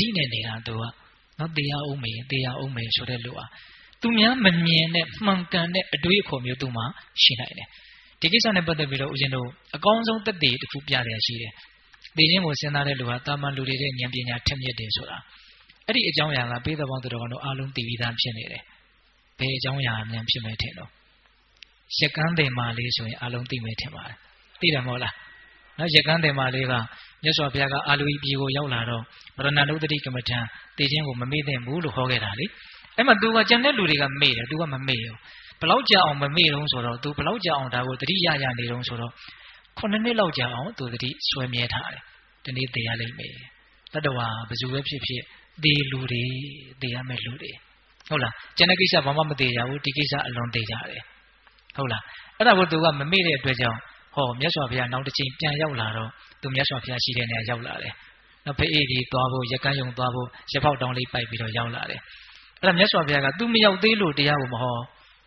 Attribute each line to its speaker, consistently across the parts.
Speaker 1: တိနဲ့နေတာသူကနော်တရားအောင်မေတရားအောင်မေဆိုတဲ့လူဟာသူများမမြင်တဲ့မှန်ကန်တဲ့အတွေးအခေါ်မျိုးသူမှရှိနိုင်တယ်ဒီကိစ္စနဲ့ပတ်သက်ပြီးတော့ဦးဇင်းတို့အကောင်းဆုံးသက်သေတစ်ခုပြရရှိတယ်သိခြင်းကိုစဉ်းစားတဲ့လူဟာတာမန်လူတွေရဲ့ဉာဏ်ပညာထက်မြက်တယ်ဆိုတာအဲ့ဒီအကြောင်းအရာကပေးတဲ့ဘောင်းတော်ကတော့အားလုံးသိပြီးသားဖြစ်နေတယ်ဘယ်အကြောင်းအရာများဖြစ်မယ်ထင်တော့ရက်ကန်းတယ်မာလေးဆိုရင်အားလုံးသိမယ်ထင်ပါတယ်သိတယ်မဟုတ်လား နော်ရက်ကန်းတယ်မာလေးကမြတ်စွာဘုရားကအာလူဤပြည်ကိုရောက်လာတော့မရဏနုဒတိကမ္မထံသိခြင်းကိုမမေ့သင့်ဘူးလို့ဟောခဲ့တာလေအဲ့မှာသူကကြံတဲ့လူတွေကမေ့တယ်သူကမမေ့ဘူးဘလောက်ကြာအောင်မမေ့တော့ဆိုတော့သူဘလောက်ကြာအောင်ဒါကိုတတိယရနေတော့ဆိုတော့ခုနှစ်နှစ်လောက်ကြာအောင်သူတတိဆွဲမြဲထားတယ်ဒီနေ့သိရလိမ့်မယ်တတဝါဘယ်သူပဲဖြစ်ဖြစ်သေလူတွေသေရမယ့်လူတွေဟုတ်လားကျန်တဲ့ကိစ္စဘာမှမသေးရဘူးဒီကိစ္စအလွန်သေးကြတယ်ဟုတ်လားအဲ့ဒါကိုသူကမမေ့တဲ့အတွက်ကြောင့် ဟောမြတ်စွာဘုရားနောက်တစ်ချိန်ပြန်ရောက်လာတော့သူမြတ်စွာဘုရားရှိတဲ့နေရာရောက်လာတယ်နောက်ဖေးအေးကြီးသွားဖို့ရကန်းယုံသွားဖို့ရဖောက်တောင်းလေးပိုက်ပြီးတော့ရောက်လာတယ်အဲ့ဒါမြတ်စွာဘုရားကသူမရောက်သေးလို့တရားကိုမဟော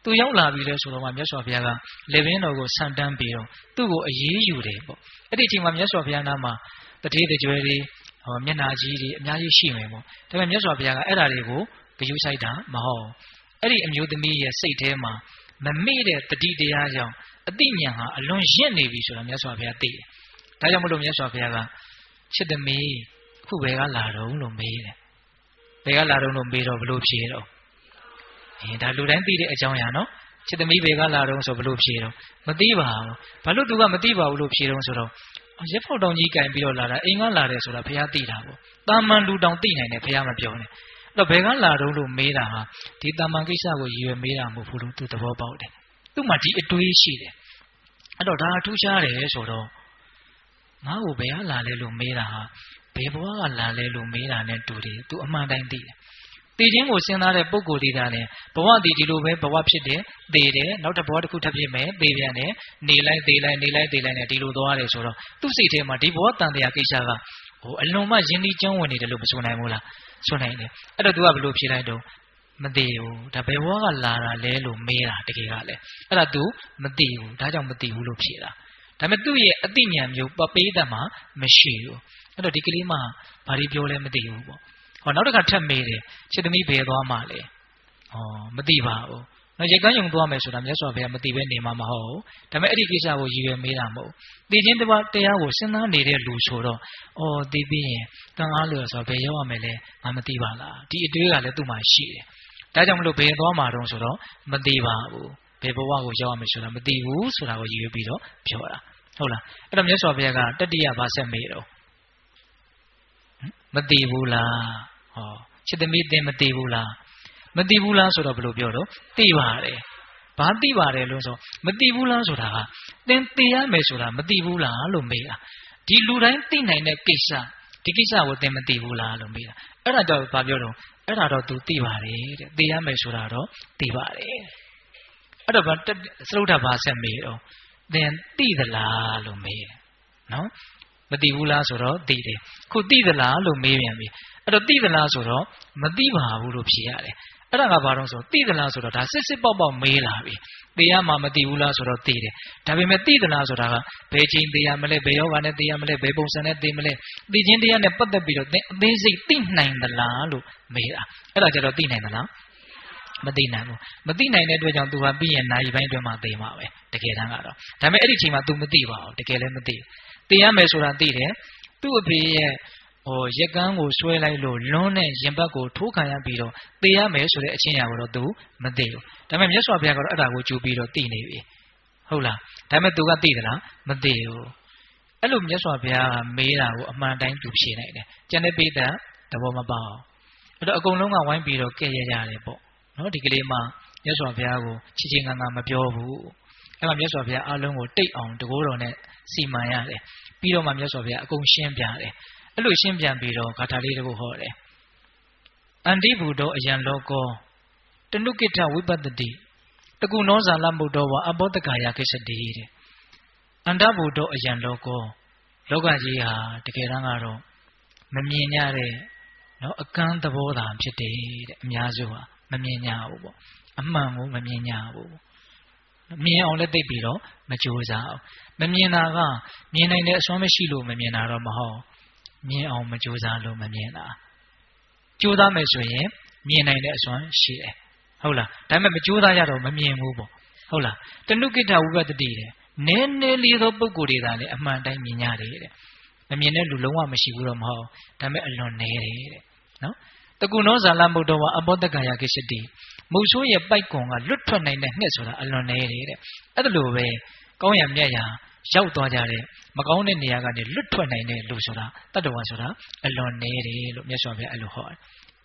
Speaker 1: သူရောက်လာပြီလဲဆိုတော့မှမြတ်စွာဘုရားကလေဘင်းတော်ကိုဆန်တန်းပြီးတော့သူ့ကိုအေးအေးယူတယ်ပေါ့အဲ့ဒီအချိန်မှာမြတ်စွာဘုရားနာမှာတတိတကြွယ်တွေဟောမျက်နာကြီးတွေအများကြီးရှိမယ်ပေါ့ဒါပေမဲ့မြတ်စွာဘုရားကအဲ့ဒါတွေကိုဂယုဆိုင်တာမဟုတ်အဲ့ဒီအမျိုးသမီးရဲ့စိတ်ထဲမှာမမေ့တဲ့တတိတရားကြောင့် အတိညာဟာအလွန်ရင့်နေပြီဆိုတာမြတ်စွာဘုရားသိတယ်ဒါကြောင့်မလို့မြတ်စွာဘုရားကချစ်သမီးအခုဘယ်ကလာတော့လို့မေးတယ်ဘယ်ကလာတော့လို့မေးတော့ဘလို့ဖြေတော့အဲဒါလူတိုင်းသိတဲ့အကြောင်းအရာနော်ချစ်သမီးဘယ်ကလာတော့ဆိုဘလို့ဖြေတော့မသိပါဘူးဘာလို့သူကမသိပါဘူးလို့ဖြေတော့ဆိုတော့ရက်ဖို့တောင်ကြီးကင်ပြီးတော့လာတာအိမ်ကလာတယ်ဆိုတာဘုရားသိတာပေါ့တာမန်လူတောင်သိနိုင်တယ်ဘုရားမပြောနဲ့အဲ့တော့ဘယ်ကလာတော့လို့မေးတာဟာဒီတာမန်ကိစ္စကိုရည်ရွယ်မေးတာမဟုတ်ဘူးလို့သူသဘောပေါက်တယ် သူ့မှာဒီအတွေးရှိတယ်အဲ့တော့ဒါအထူးခြားတယ်ဆိုတော့ငါ့ကိုဘယ်ကလာလဲလို့မေးတာဟာဘယ်ဘဝကလာလဲလို့မေးတာနဲ့တူတယ်သူအမှန်တိုင်းသိတယ်တည်ခြင်းကိုစဉ်းစားတဲ့ပုံကိုယ်လေးတာနဲ့ဘဝတည်ဒီလိုပဲဘဝဖြစ်တယ်သေတယ်နောက်တစ်ဘဝတစ်ခုထပ်ဖြစ်မယ်သေပြန်တယ်နေလိုက်သေလိုက်နေလိုက်သေလိုက်နဲ့ဒီလိုသွားရတယ်ဆိုတော့သူ့စိတ်ထဲမှာဒီဘဝတန်တရားကိစ္စကဟိုအလွန်မှယဉ်ဤကျမ်းဝင်နေတယ်လို့မဆိုနိုင်ဘူးလားဆိုနိုင်တယ်အဲ့တော့သူကဘယ်လိုဖြေလိုက်တော့ မသိဘူးဒါဘယ်ဘဝကလာတာလဲလို့မေးတာတကယ်ကလည်းအဲ့ဒါ तू မသိဘူးဒါကြောင့်မသိဘူးလို့ဖြေတာဒါပေမဲ့သူ့ရဲ့အသိဉာဏ်မျိုးပပေးတတ်မှာမရှိဘူးအဲ့တော့ဒီကလေးမှဘာဒီပြောလဲမသိဘူးပေါ့ဟောနောက်တစ်ခါထပ်မေးတယ်ချစ်သမီးဘယ်သွားမှလဲဟောမသိပါဘူးနော်ရကန်းယုံသွားမယ်ဆိုတာမြတ်စွာဘုရားမသိဘဲနေမှာမဟုတ်ဘူးဒါပေမဲ့အဲ့ဒီကိစ္စကိုရည်ရွယ်မေးတာမဟုတ်သိချင်းတပါတရားကိုစဉ်းစားနေတဲ့လူဆိုတော့အော်သိပြီးရင်တန်အားလို့ဆိုတော့ဘယ်ရောက်ရမယ်လဲငါမသိပါလားဒီအတွေးကလည်းသူ့မှာရှိတယ် ဒါကြောင့်မလို့ဘယ်သွားမှာတုံးဆိုတော့မသိပါဘူးဘယ်ဘဝကိုရောက်ရမယ်ဆိုတာမသိဘူးဆိုတာကိုရည်ရွယ်ပြီးတော့ပြောတာဟုတ်လားအဲ့တော့မြတ်စွာဘုရားကတတိယဘာဆက်မေးတော့မသိဘူးလားဟောချစ်သမီးသင်မသိဘူးလားမသိဘူးလားဆိုတော့ဘယ်လိုပြောတော့သိပါတယ်ဘာသိပါတယ်လို့ဆိုမသိဘူးလားဆိုတာကသင်သိရမယ်ဆိုတာမသိဘူးလားလို့မေးတာဒီလူတိုင်းသိနိုင်တဲ့ကိစ္စဒီကိစ္စကိုသင်မသိဘူးလားလို့မေးတာအဲ့ဒါကြောင့်ဘာပြောတော့ အဲ့ဒါတော့ तू သိပါတယ်တဲ့သိရမယ်ဆိုတာတော့သိပါတယ်အဲ့တော့သရုတ်ထဘာဆက်မေးတော့သင်သိသလားလို့မေးတယ်နော်မသိဘူးလားဆိုတော့သိတယ်ခုသိသလားလို့မေးပြန်ပြီအဲ့တော့သိသလားဆိုတော့မသိပါဘူးလို့ဖြေရတယ် အဲ့ဒါကဘာလို့ဆိုသိသလားဆိုတော့ဒါစစ်စစ်ပေါက်ပေါက်မေးလာပြီသိရမှာမသိဘူးလားဆိုတော့သိတယ်ဒါပေမဲ့သိသလားဆိုတာကဘယ်ချိန်သိရမလဲဘယ်ယောဂနဲ့သိရမလဲဘယ်ပုံစံနဲ့သိမလဲသိခြင်းတရားနဲ့ပတ်သက်ပြီးတော့သင်အသေးစိတ်သိနိုင်သလားလို့မေးတာအဲ့ဒါကြတော့သိနိုင်သလားမသိနိုင်ဘူးမသိနိုင်တဲ့အတွက်ကြောင့် तू ဟာပြီးရင်နိုင်ပိုင်းအတွင်းမှာသိမှာပဲတကယ်တမ်းကတော့ဒါပေမဲ့အဲ့ဒီချိန်မှာ तू မသိပါဘူးတကယ်လည်းမသိသိရမယ်ဆိုတာသိတယ်သူ့အဖေရဲ့ ဟိုရက်ကန်းကိုဆွဲလိုက်လို့လွန်းတဲ့ရင်ဘတ်ကိုထိုးခံရပြီးတော့သေရမယ်ဆိုတဲ့အချင်းရာကိုတော့သူမသိဘူးဒါပေမဲ့မြတ်စွာဘုရားကတော့အဲ့ဒါကိုကြိုပြီးတော့သိနေပြီဟုတ်လားဒါပေမဲ့သူကသိသလားမသိဘူးအဲ့လိုမြတ်စွာဘုရားကမေးတာကိုအမှန်တိုင်းသူဖြေနိုင်တယ်ကျန်တဲ့ပိဋကသဘောမပေါက်အဲ့တော့အကုန်လုံးကဝိုင်းပြီးတော့ကဲ့ရရတယ်ပေါ့နော်ဒီကလေးမှမြတ်စွာဘုရားကိုချစ်ချင်းငါငါမပြောဘူးအဲ့မှာမြတ်စွာဘုရားအလုံးကိုတိတ်အောင်တကိုးတော်နဲ့စီမံရတယ်ပြီးတော့မှမြတ်စွာဘုရားအကုန်ရှင်းပြတယ် အဲ့လိုရှင်းပြန်ပြီးတော့ဂါထာလေးတခုဟောတယ်အန္တိဘူတောအယံလောကောတနုကိထဝိပတ္တိတကုနောဇာလမုတ်တော်ဝအဘောတကာယကိစ္စတိတဲ့အန္တဘူတောအယံလောကောလောကကြီးဟာတကယ်တမ်းကတော့မမြင်ကြတဲ့နော်အကန့်သဘောသာဖြစ်တယ်တဲ့အများစုဟာမမြင်ကြဘူးပေါ့အမှန်ကိုမမြင်ကြဘူးမြင်အောင်လည်းသိပြီးတော့မကြိုးစားအောင်မမြင်တာကမြင်နိုင်တဲ့အစွမ်းမရှိလို့မမြင်တာတော့မဟုတ် မြင်အောင်မကြိုးစားလို့မမြင်တာကြိုးစားမယ်ဆိုရင်မြင်နိုင်တဲ့အစွမ်းရှိတယ်ဟုတ်လားဒါပေမဲ့မကြိုးစားရတော့မမြင်ဘူးပေါ့ဟုတ်လားတဏုကိတ္တဝိပတ္တိတဲ့နည်းနည်းလေးသောပုံကိုယ်တွေသာလေအမှန်တိုင်းမြင်ရတယ်တဲ့မမြင်တဲ့လူလုံးဝမရှိဘူးတော့မဟုတ်ဒါပေမဲ့အလွန်နည်းတယ်တဲ့နော်တကုနောဇာလမုဒ္ဒဝအဘောတကယာကိစ္စတိမုတ်ဆိုးရဲ့ပိုက်ကွန်ကလွတ်ထွက်နိုင်တဲ့ငှက်ဆိုတာအလွန်နည်းတယ်တဲ့အဲ့ဒါလိုပဲကောင်းရမြတ်ရာရောက်သွားကြတဲ့ မကောင်းတဲ့နေရာကနေလွတ်ထွက်နိုင်တဲ့လူဆိုတာတတ္တဝါဆိုတာအလွန်နည်းတယ်လို့မြတ်စွာဘုရားအဲ့လိုဟောတယ်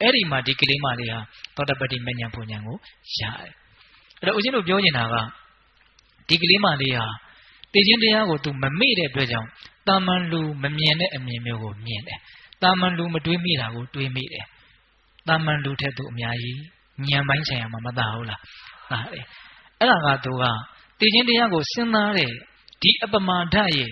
Speaker 1: အဲ့ဒီမှာဒီကလေးမလေးဟာသောတပတ္တိမဉ္ဇဉ်ပူဉ္ဇဉ်ကိုရတယ်အဲ့တော့ဦးဇင်းတို့ပြောနေတာကဒီကလေးမလေးဟာတည်ခြင်းတရားကိုသူမမေ့တဲ့အတွက်ကြောင့်တာမန်လူမမြင်တဲ့အမြင်မျိုးကိုမြင်တယ်တာမန်လူမတွေးမိတာကိုတွေးမိတယ်တာမန်လူထက်သူအများကြီးဉာဏ်ပိုင်းဆိုင်ရာမှာမသာဘူးလားသာတယ်အဲ့ဒါကသူကတည်ခြင်းတရားကိုစဉ်းစားတဲ့ဒီအပမာဒရဲ့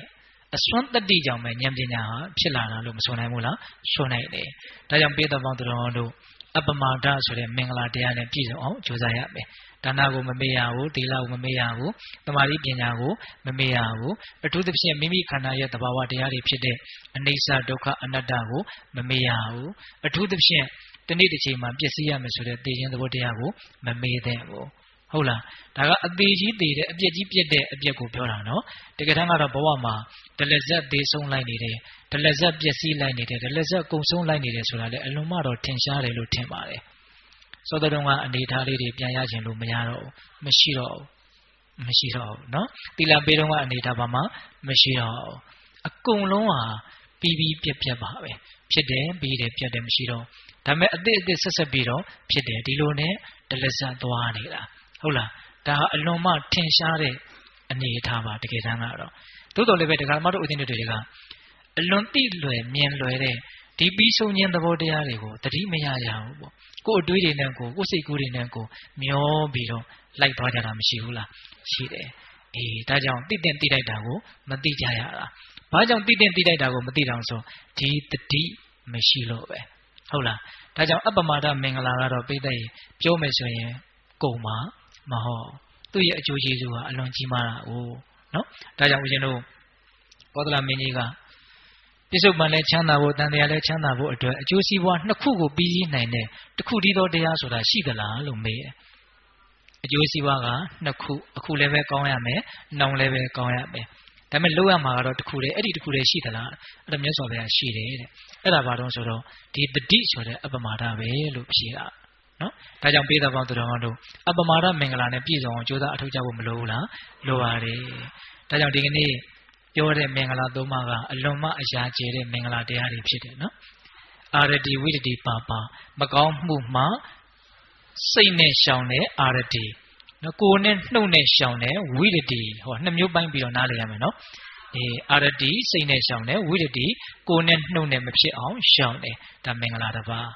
Speaker 1: အစွမ်းတတိကြောင့်ပဲဉာဏ်ပညာဟာဖြစ်လာတာလို့မဆိုနိုင်ဘူးလားဆိုနိုင်တယ်ဒါကြောင့်ပိဿပေါင်းတော်တို့အပမာဒဆိုတဲ့မင်္ဂလာတရားနဲ့ပြည့်စုံအောင်ကြိုးစားရမယ်ဒါနကိုမမေ့ရဘူးသီလကိုမမေ့ရဘူးတမာတိပညာကိုမမေ့ရဘူးအထူးသဖြင့်မိမိခန္ဓာရဲ့သဘာဝတရားတွေဖြစ်တဲ့အနိစ္စဒုက္ခအနတ္တကိုမမေ့ရဘူးအထူးသဖြင့်တနေ့တစ်ချိန်မှာပျက်စီးရမယ်ဆိုတဲ့သိခြင်းသဘောတရားကိုမမေ့တဲ့ဘူး ဟုတ်လားဒါကအသေးကြီးသေးတဲ့အပြက်ကြီးပြက်တဲ့အပြက်ကိုပြောတာနော်တကယ်တမ်းကတော့ဘဝမှာဒလက်ဆက်သေးဆုံးလိုက်နေတယ်ဒလက်ဆက်ပျက်စီးလိုက်နေတယ်ဒလက်ဆက်ကုန်ဆုံးလိုက်နေတယ်ဆိုတာလေအလွန်မှတော့ထင်ရှားတယ်လို့ထင်ပါတယ်စောတဲ့တုန်းကအနေထားလေးတွေပြန်ရခြင်းလို့မရတော့ဘူးမရှိတော့ဘူးမရှိတော့ဘူးနော်တီလာပေးတုန်းကအနေထားပါမှမရှိတော့ဘူးအကုန်လုံးဟာပြီးပြီးပြက်ပြက်ပါပဲဖြစ်တယ်ပြီးတယ်ပြက်တယ်မရှိတော့ဒါပေမဲ့အစ်စ်အစ်စ်ဆက်ဆက်ပြီးတော့ဖြစ်တယ်ဒီလိုနဲ့ဒလက်ဆက်သွားနေတာ ဟုတ်လားဒါအလွန်မှထင်ရှားတဲ့အနေအထားပါတကယ်တမ်းကတော့သို့တော်လည်းပဲဒကာမတို့ဦးဇင်းတို့တွေကအလွန်တိလွယ်မြင်လွယ်တဲ့ဒီပြီးဆုံးခြင်းသဘောတရားတွေကိုတတိမရကြဘူးပေါ့ကိုယ်အတွေးတွေနဲ့ကိုကိုယ်စိတ်ကူးတွေနဲ့ကိုမျောပြီးတော့လိုက်သွားကြတာမရှိဘူးလားရှိတယ်အေးဒါကြောင့်တိတင်တိလိုက်တာကိုမတိကြရတာဘာကြောင့်တိတင်တိလိုက်တာကိုမသိတောင်ဆိုဒီတတိမရှိလို့ပဲဟုတ်လားဒါကြောင့်အပ္ပမဒမင်္ဂလာကတော့ပိဋကရေပြောမယ်ဆိုရင်ကုန်မှာ မဟုတ်သူ့ရဲ့အကျိုးကျေးဇူးဟာအလွန်ကြီးမားတာ哦နော်ဒါကြောင့်ဦးဇင်းတို့ဘောဓလမင်းကြီးကပြစ္ဆုတ်ပန်လည်းချမ်းသာဖို့တန်တရားလည်းချမ်းသာဖို့အတွက်အကျိုးစီးပွားနှစ်ခုကိုပြီးစီးနိုင်တဲ့တစ်ခုတည်းသောတရားဆိုတာရှိသလားလို့မေးတယ်အကျိုးစီးပွားကနှစ်ခုအခုလည်းပဲကောင်းရမယ်နောင်လည်းပဲကောင်းရမယ်ဒါပေမဲ့လောက်ရမှာကတော့တစ်ခုတည်းအဲ့ဒီတစ်ခုတည်းရှိသလားအဲ့ဒါမြတ်စွာဘုရားရှိတယ်တဲ့အဲ့ဒါဘာတော့ဆိုတော့ဒီတတိဆိုတဲ့အပမဒပဲလို့ဖြေတာ နော်ဒါကြောင့်ပေးတဲ့ပေါင်းသူတော်တို့အပမာဒမင်္ဂလာနဲ့ပြည့်စုံအောင်ကြိုးစားအထောက်ကြဖို့မလိုဘူးလားလိုပါတယ်ဒါကြောင့်ဒီကနေ့ပြောတဲ့မင်္ဂလာသုံးပါးကအလွန်မှအရာကျယ်တဲ့မင်္ဂလာတရားတွေဖြစ်တယ်နော်အာရတိဝိတ္တိပါပါမကောင်းမှုမှစိတ်နဲ့ရှောင်တဲ့အာရတိနော်ကိုယ်နဲ့နှုတ်နဲ့ရှောင်တဲ့ဝိတ္တိဟောနှစ်မျိုးပိုင်းပြီးတော့နားလည်ရမယ်နော်အေးအာရတိစိတ်နဲ့ရှောင်တယ်ဝိတ္တိကိုယ်နဲ့နှုတ်နဲ့မဖြစ်အောင်ရှောင်တယ်ဒါမင်္ဂလာတစ်ပါး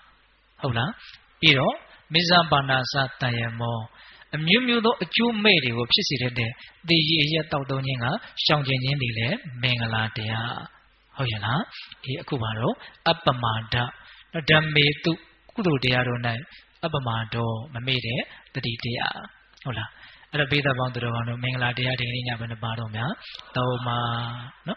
Speaker 1: ဟုတ်လားပြီးတော့ မိဇဘာနာစတန်ရမောအမျိုးမျိုးသောအကျိုးမဲ့တွေကိုဖြစ်စေတဲ့တေရီအရက်တောက်သုံးခြင်းကရှောင်ကျင်ခြင်းတွေလည်းမင်္ဂလာတရားဟုတ်ရဲ့လားအေးအခုပါတော့အပ္ပမာဒဓမ္မေတုကုသိုလ်တရားတို့၌အပ္ပမာဒောမမေ့တဲ့တတိတရားဟုတ်လားအဲ့တော့ဘေးသဘောင်းသူတော်ကောင်းတို့မင်္ဂလာတရားဒီကနေ့ညဘယ်နှပါတော့များသုံးပါနော်